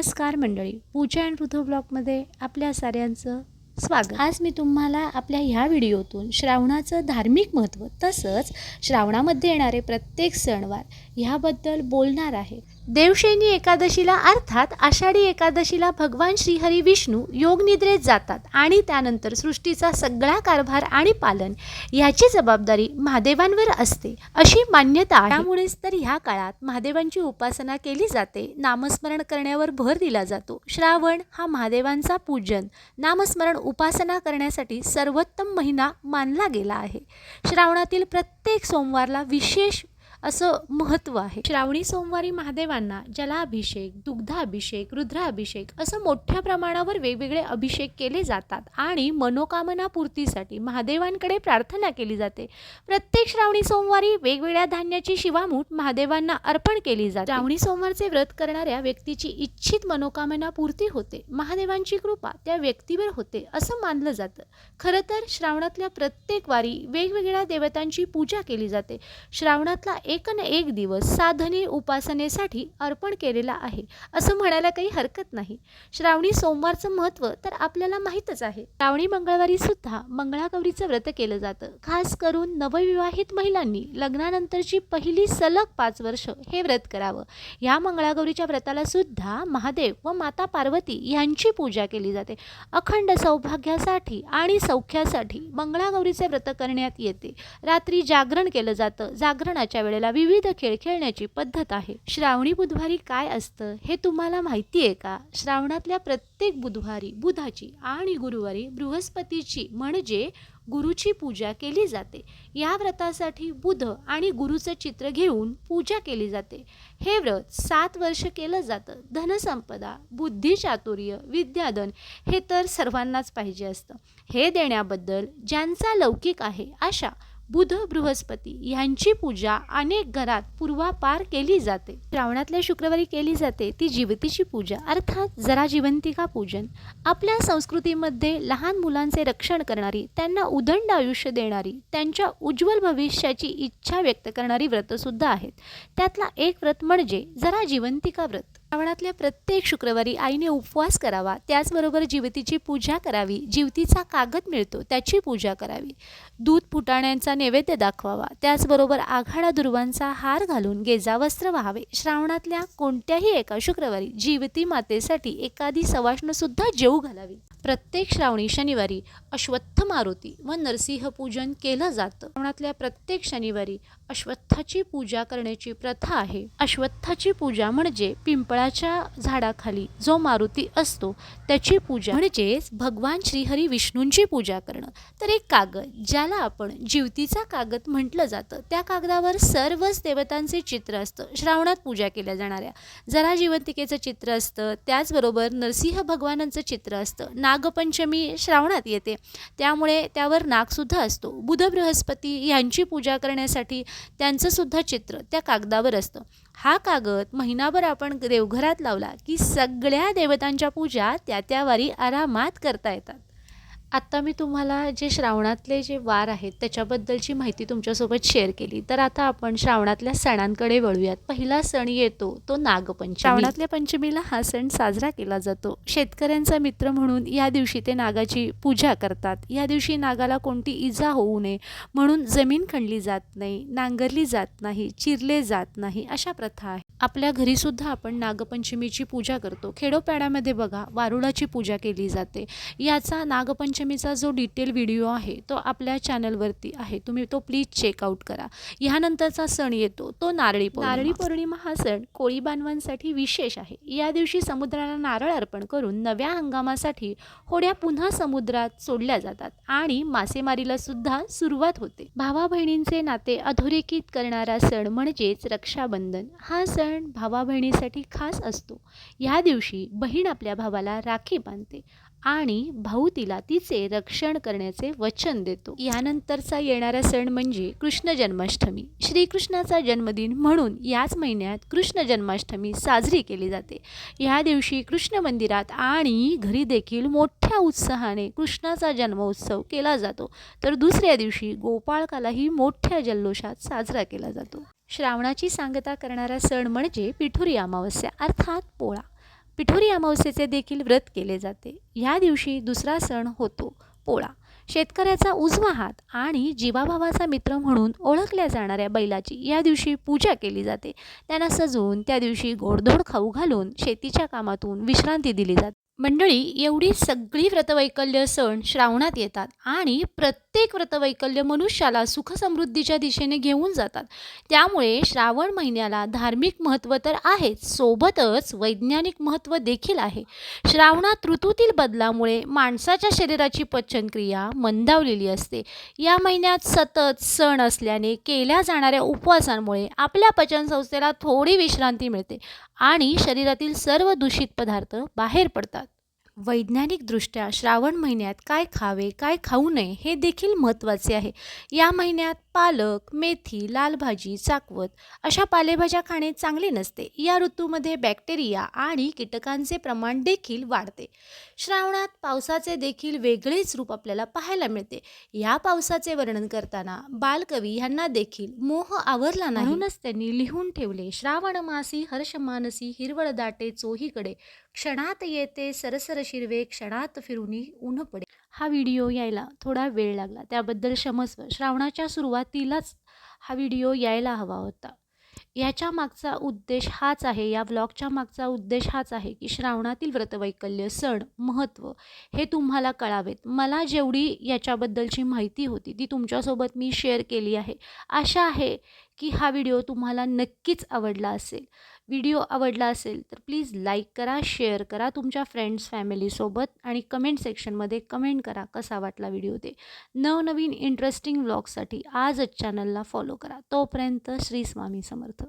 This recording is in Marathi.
नमस्कार मंडळी पूजा अँड ऋतू ब्लॉगमध्ये आपल्या साऱ्यांचं स्वागत. आज मी तुम्हाला आपल्या ह्या व्हिडिओतून श्रावणाचं धार्मिक महत्त्व तसंच श्रावणामध्ये येणारे प्रत्येक सणवार ह्याबद्दल बोलणार आहे. देवशैनी एकादशीला अर्थात आषाढी एकादशीला भगवान श्रीहरी विष्णू योगनिद्रेत जातात आणि त्यानंतर सृष्टीचा सगळा कारभार आणि पालन याची जबाबदारी महादेवांवर असते अशी मान्यता त्यामुळेच तर ह्या काळात महादेवांची उपासना केली जाते. नामस्मरण करण्यावर भर दिला जातो. श्रावण हा महादेवांचा पूजन. नामस्मरण उपासना करण्यासाठी सर्वोत्तम महिना मानला गेला आहे. श्रावणातील प्रत्येक सोमवारला विशेष असं महत्त्व आहे. श्रावणी सोमवारी महादेवांना जलाभिषेक दुग्धाभिषेक रुद्राभिषेक असं मोठ्या प्रमाणावर वेगवेगळे अभिषेक केले जातात आणि मनोकामना पूर्तीसाठी महादेवांकडे प्रार्थना केली जाते. प्रत्येक श्रावणी सोमवारी वेगवेगळ्या धान्याची शिवामूठ महादेवांना अर्पण केली जाते. श्रावणी सोमवारचे व्रत करणाऱ्या व्यक्तीची इच्छित मनोकामना पूर्ती होते. महादेवांची कृपा त्या व्यक्तीवर होते असं मानलं जातं. खरं तर श्रावणातल्या प्रत्येक वारी वेगवेगळ्या देवतांची पूजा केली जाते. श्रावणातला एक न एक दिवस साधने उपासनेसाठी अर्पण केलेला आहे. असं म्हणायला काही हरकत नाही. श्रावणी सोमवारचं महत्त्व तर आपल्याला माहीतच आहे. श्रावणी मंगळवारी सुद्धा मंगळागौरीचं व्रत केलं जातं. खास करून नवविवाहित महिलांनी लग्नानंतरची पहिली सलग पाच वर्ष हे व्रत करावं. या मंगळागौरीच्या व्रताला सुद्धा महादेव व माता पार्वती यांची पूजा केली जाते. अखंड सौभाग्यासाठी आणि सौख्यासाठी मंगळागौरीचे व्रत करण्यात येते. रात्री जागरण केलं जातं. जागरणाच्या वेळेला विविध खेळ खेळण्याची पद्धत आहे. श्रावणी बुधवारी काय असतं हे तुम्हाला माहिती आहे का? श्रावणातल्या प्रत्येक बुधवारी बुधाची आणि गुरुवारी बृहस्पतीची म्हणजे गुरुची पूजा केली जाते. या व्रतासाठी बुध आणि गुरुचं चित्र घेऊन पूजा केली जाते. हे व्रत सात वर्ष केलं जातं. धनसंपदा बुद्धिचातुर्य विद्याधन हे तर सर्वांनाच पाहिजे असतं. हे देण्याबद्दल ज्यांचा लौकिक आहे अशा बुध बृहस्पती ह्यांची पूजा अनेक घरात पूर्वापार केली जाते. श्रावणातल्या शुक्रवारी केली जाते ती जीवतीची पूजा अर्थात जरा जिवंतिका पूजन. आपल्या संस्कृतीमध्ये लहान मुलांचे रक्षण करणारी त्यांना उदंड आयुष्य देणारी त्यांच्या उज्ज्वल भविष्याची इच्छा व्यक्त करणारी व्रतसुद्धा आहेत. त्यातला एक व्रत म्हणजे जरा जिवंतिका व्रत. श्रावणातल्या प्रत्येक शुक्रवारी आईने उपवास करावा. त्याचबरोबर जीवतीची पूजा करावी. जीवतीचा कागद मिळतो त्याची पूजा करावी. दूध फुटाण्यांचा नैवेद्य दाखवावा. त्याचबरोबर आघाडा दुर्वांचा हार घालून गेजा वस्त्र व्हावे. श्रावणातल्या कोणत्याही एका शुक्रवारी जीवती मातेसाठी एखादी सवाष्णसुद्धा जेऊ घालावी. प्रत्येक श्रावणी शनिवारी अश्वत्थ मारुती व नरसिंह पूजन केलं जातं. श्रावणातल्या प्रत्येक शनिवारी अश्वत्थाची पूजा करण्याची प्रथा आहे. अश्वत्थाची पूजा म्हणजे पिंपळाच्या झाडाखाली जो मारुती असतो त्याची पूजा म्हणजेच भगवान श्रीहरी विष्णूंची पूजा करणं. तर एक कागद ज्याला आपण जीवतीचा कागद म्हटलं जातं. त्या कागदावर सर्वच देवतांचे चित्र असतं. श्रावणात पूजा केल्या जाणाऱ्या. जरा जिवंतिकेचं चित्र असतं त्याचबरोबर नरसिंह भगवानांचं चित्र असतं. नागपंचमी श्रावणात येते. त्यामुळे त्यावर नागसुद्धा असतो. बुध बृहस्पती यांची पूजा करण्यासाठी त्यांचंसुद्धा चित्र त्या कागदावर असतं. हा कागद महिनाभर आपण देवघरात लावला की सगळ्या देवतांच्या पूजा त्या त्या वारी आरामात करता येतात. आत्ता मी तुम्हाला जे श्रावणातले जे वार आहेत त्याच्याबद्दलची माहिती तुमच्यासोबत शेअर केली. तर आता आपण श्रावणातल्या सणांकडे वळूयात. पहिला सण येतो तो नागपंचमी. श्रावणातल्या पंचमीला हा सण साजरा केला जातो. शेतकऱ्यांचा मित्र म्हणून या दिवशी ते नागाची पूजा करतात. या दिवशी नागाला कोणती इजा होऊ नये म्हणून जमीन खणली जात नाही नांगरली जात नाही चिरले जात नाही अशा प्रथा आहे आपल्या घरीसुद्धा आपण नागपंचमीची पूजा करतो. खेडोपाड्यामध्ये बघा वारुळाची पूजा केली जाते. याचा नागपंचमीचा जो डिटेल व्हिडिओ आहे तो आपल्या चॅनलवरती आहे. तुम्ही तो प्लीज चेकआउट करा. ह्यानंतरचा सण येतो तो नारळी नारळी पौर्णिमा हा सण कोळी बांधवांसाठी विशेष आहे. या दिवशी समुद्राला नारळ अर्पण करून नव्या हंगामासाठी होड्या पुन्हा समुद्रात सोडल्या जातात आणि मासेमारीला सुद्धा सुरुवात होते. भावा बहिणींचे नाते अधोरेखित करणारा सण म्हणजेच रक्षाबंधन. हा सण भावा बहिणीसाठी खास असतो. या दिवशी बहीण आपल्या भावाला राखी बांधते. आणि भाऊ तिला तिचे रक्षण करण्याचे वचन देतो. यानंतरचा येणारा सण म्हणजे कृष्ण जन्माष्टमी. श्रीकृष्णाचा जन्मदिन म्हणून याच महिन्यात कृष्ण जन्माष्टमी साजरी केली जाते. ह्या दिवशी कृष्ण मंदिरात आणि घरी देखील मोठ्या उत्साहाने कृष्णाचा जन्मोत्सव केला जातो. तर दुसऱ्या दिवशी गोपाळकालाही मोठ्या जल्लोषात साजरा केला जातो. श्रावणाची सांगता करणारा सण म्हणजे पिठुरी अमावस्या अर्थात पोळा. पिठोरी अमावस्येचे देखील व्रत केले जाते. ह्या दिवशी दुसरा सण होतो पोळा. शेतकऱ्याचा उजवा हात आणि जीवाभावाचा मित्र म्हणून ओळखल्या जाणाऱ्या बैलाची या दिवशी पूजा केली जाते. त्यांना सजवून त्या दिवशी गोडधोड खाऊ घालून शेतीच्या कामातून विश्रांती दिली जाते. मंडळी एवढी सगळी व्रतवैकल्य सण श्रावणात येतात आणि प्रत्येक व्रतवैकल्य मनुष्याला सुखसमृद्धीच्या दिशेने घेऊन जातात. त्यामुळे श्रावण महिन्याला धार्मिक महत्त्व तर आहेच सोबतच वैज्ञानिक महत्त्व देखील आहे. श्रावणात ऋतूतील बदलामुळे माणसाच्या शरीराची पचनक्रिया मंदावलेली असते. या महिन्यात सतत सण असल्याने केल्या जाणाऱ्या उपवासांमुळे आपल्या पचनसंस्थेला थोडी विश्रांती मिळते आणि शरीरातील सर्व दूषित पदार्थ बाहेर पडतात. वैज्ञानिकदृष्ट्या श्रावण महिन्यात काय खावे काय खाऊ नये हे देखील महत्त्वाचे आहे. या महिन्यात पालक मेथी लाल भाजी चाकवत अशा पालेभाज्या खाणे चांगले नसते. या ऋतूमध्ये बॅक्टेरिया आणि कीटकांचे प्रमाण देखील वाढते. श्रावणात पावसाचे देखील वेगळेच रूप आपल्याला पाहायला मिळते. या पावसाचे वर्णन करताना बालकवी यांना देखील मोह आवरला नाही. म्हणूनच त्यांनी लिहून ठेवले श्रावण मासी हर्ष मानसी हिरवळ दाटे चोहीकडे क्षणात येते सरसर शिरवे क्षणात फिरूनी ऊन पडे. हा व्हिडिओ यायला थोडा वेळ लागला. त्याबद्दल क्षमस्व. श्रावणाच्या सुरुवातीलाच हा व्हिडिओ यायला हवा होता. याच्या मागचा उद्देश हाच आहे या ब्लॉगच्या मागचा उद्देश हाच आहे की श्रावणातील व्रतवैकल्य सण महत्त्व हे तुम्हाला कळावेत. मला जेवढी याच्याबद्दलची माहिती होती ती तुमच्यासोबत मी शेअर केली आहे. आशा आहे की हा व्हिडिओ तुम्हाला नक्कीच आवडला असेल. व्हिडिओ आवडला असेल तर प्लीज लाईक करा शेअर करा तुमच्या फ्रेंड्स फॅमिलीसोबत आणि कमेंट सेक्शनमध्ये कमेंट करा कसा वाटला व्हिडिओ ते. नवनवीन इंटरेस्टिंग व्लॉगसाठी आजच चॅनलला फॉलो करा. तोपर्यंत श्री स्वामी समर्थ.